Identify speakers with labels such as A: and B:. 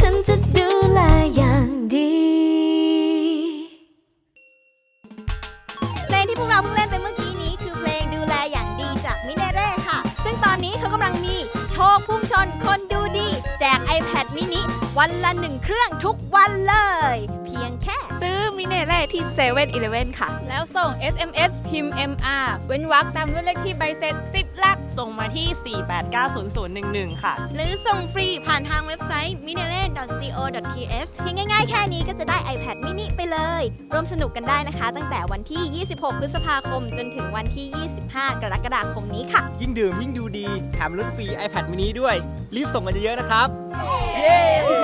A: ฉันจะดูแลอย่างดี
B: เพลงที่พวกเราเพิ่งเล่นไปเมื่อกี้นี้คือเพลงดูแลอย่างดีจากมิเนเร่ค่ะ ซึ่งตอนนี้เขากำลังมีโชคพุ่งชนคนดูดี แจก iPad mini วันละหนึ่งเครื่องทุกวันเลย เพียงแค่
C: ซื้อ มิเนเล
D: ่
C: ที
D: ่
C: 7 e เ e ่ e อค่ะ
E: แล้วส่ง SMS พิมพ์ MR เว้นวรรคตามด้วยเลขที่ใบเสร็จ 10 หลัก ส่งมาที่ 4890011 ค่ะ
C: หรือส่งฟรีผ่านทางเว็บไซต์ m i n e l e c o th
B: เพียงง่ายๆ แค่นี้ก็จะได้ iPad mini ไปเลย ร่วมสนุกกันได้นะคะ ตั้งแต่วันที่ 26 พฤษภาคม จนถึงวันที่ 25 กรกฎาคมนี้ค่ะ
F: ยิ่งดื่มยิ่งดูดี แถมลดฟรี iPad mini ด้วย รีบส่งกันเยอะๆนะครับ เย้